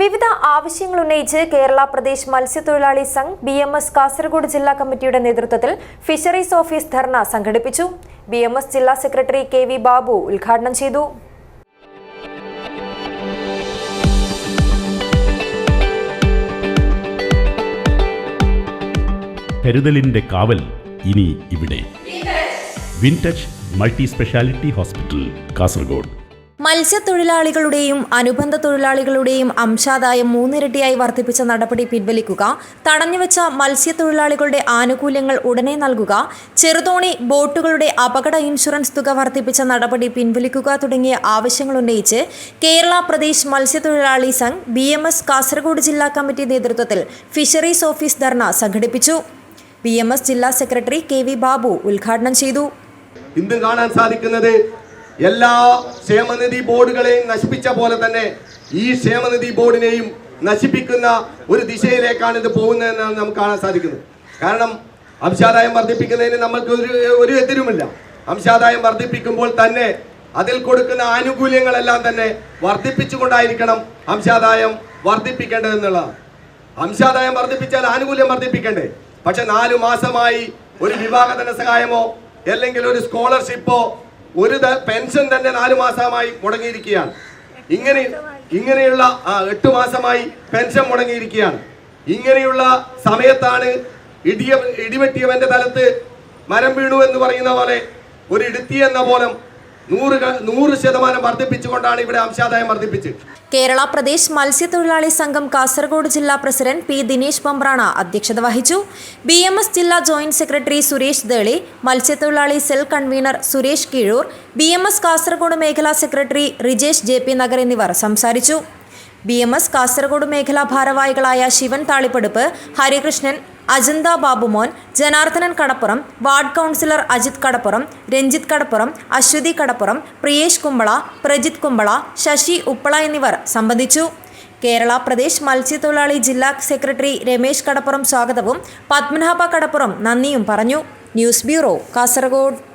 വിവിധ ആവശ്യങ്ങൾ ഉന്നയിച്ച് കേരള പ്രദേശ് മത്സ്യത്തൊഴിലാളി Sangh B M S Kasaragod ജില്ലാ കമ്മിറ്റിയുടെ നേതൃത്വത്തിൽ ഫിഷറീസ് ഓഫീസ് ധർണ സംഘടിപ്പിച്ചു. ബി എം എസ് ജില്ലാ സെക്രട്ടറി കെ വി ബാബു ഉദ്ഘാടനം ചെയ്തു. കരുതലിന്റെ കാവൽ ഇനി ഇവിടെ. Wintouch multi speciality hospital Kasaragod. മത്സ്യത്തൊഴിലാളികളുടെയും അനുബന്ധ തൊഴിലാളികളുടെയും അംശാദായം മൂന്നിരട്ടിയായി വർദ്ധിപ്പിച്ച നടപടി പിൻവലിക്കുക തടഞ്ഞുവെച്ച മത്സ്യത്തൊഴിലാളികളുടെ ആനുകൂല്യങ്ങൾ ഉടനെ നൽകുക ചെറുതോണി ബോട്ടുകളുടെ അപകട ഇൻഷുറൻസ് തുക വർദ്ധിപ്പിച്ച നടപടി പിൻവലിക്കുക തുടങ്ങിയ ആവശ്യങ്ങൾ ഉന്നയിച്ച് കേരള പ്രദേശ് മത്സ്യത്തൊഴിലാളി Sangh B M S Kasaragod ജില്ലാ കമ്മിറ്റി നേതൃത്വത്തിൽ ഫിഷറീസ് ഓഫീസ് ധർണ സംഘടിപ്പിച്ചു. ബി എം എസ് ജില്ലാ സെക്രട്ടറി കെ വി ബാബു ഉദ്ഘാടനം ചെയ്തു. ഇന്ന് കാണാൻ സാധിക്കുന്നത് എല്ലാ ക്ഷേമനിധി ബോർഡുകളെയും നശിപ്പിച്ച പോലെ തന്നെ ഈ ക്ഷേമനിധി ബോർഡിനെയും നശിപ്പിക്കുന്ന ഒരു ദിശയിലേക്കാണ് ഇത് പോകുന്നതെന്നാണ് നമുക്ക് കാണാൻ സാധിക്കുന്നത്. കാരണം അംശാദായം വർദ്ധിപ്പിക്കുന്നതിന് നമ്മൾക്ക് ഒരു ഒരു എതിരുമില്ല. അംശാദായം വർദ്ധിപ്പിക്കുമ്പോൾ തന്നെ അതിൽ കൊടുക്കുന്ന ആനുകൂല്യങ്ങളെല്ലാം തന്നെ വർദ്ധിപ്പിച്ചുകൊണ്ടായിരിക്കണം അംശാദായം വർദ്ധിപ്പിക്കേണ്ടതെന്നുള്ളതാണ്. അംശാദായം വർദ്ധിപ്പിച്ചാൽ ആനുകൂല്യം വർദ്ധിപ്പിക്കണ്ടേ? പക്ഷെ നാലു മാസമായി ഒരു വിവാഹ ധനസഹായമോ അല്ലെങ്കിൽ ഒരു സ്കോളർഷിപ്പോ ഒരു പെൻഷൻ തന്നെ നാലു മാസമായി മുടങ്ങിയിരിക്കുകയാണ്. ഇങ്ങനെ ഇങ്ങനെയുള്ള എട്ട് മാസമായി പെൻഷൻ മുടങ്ങിയിരിക്കുകയാണ്. ഇങ്ങനെയുള്ള സമയത്താണ് ഇടിയ ഇടിവെട്ടിയവന്റെ തലത്ത് മരം വീണു എന്ന് പറയുന്ന പോലെ ഒരു ഇടുത്തി എന്ന പോലെ ശതമാനം വർദ്ധിപ്പിച്ചുകൊണ്ടാണ് ഇവിടെ അംശാദായം കേരള പ്രദേശ് മത്സ്യത്തൊഴിലാളി സംഘം കാസർഗോഡ് ജില്ലാ പ്രസിഡന്റ് പി ദിനേശ് പമ്പ്രാണ അധ്യക്ഷത വഹിച്ചു. ബി എം എസ് ജില്ലാ ജോയിന്റ് സെക്രട്ടറി സുരേഷ് ദേളി മത്സ്യത്തൊഴിലാളി cell convener Suresh Keezhur B M S Kasaragod മേഖലാ secretary Rijesh J P Nagar എന്നിവർ സംസാരിച്ചു. ബി എം എസ് കാസർഗോഡ് മേഖലാ ഭാരവാഹികളായ ശിവൻ താളിപ്പടുപ്പ് ഹരികൃഷ്ണൻ അജന്ത ബാബുമോൻ ജനാർദ്ദനൻ കടപ്പുറം വാർഡ് കൗൺസിലർ അജിത് കടപ്പുറം രഞ്ജിത്ത് കടപ്പുറം അശ്വതി കടപ്പുറം പ്രിയേഷ് കുമ്പള പ്രജിത് കുമ്പള ശശി ഉപ്പള എന്നിവർ സംബന്ധിച്ചു. കേരള പ്രദേശ് മത്സ്യത്തൊഴിലാളി ജില്ലാ സെക്രട്ടറി രമേശ് കടപ്പുറം സ്വാഗതവും പത്മനാഭ കടപ്പുറം നന്ദിയും പറഞ്ഞു. News bureau Kasaragod.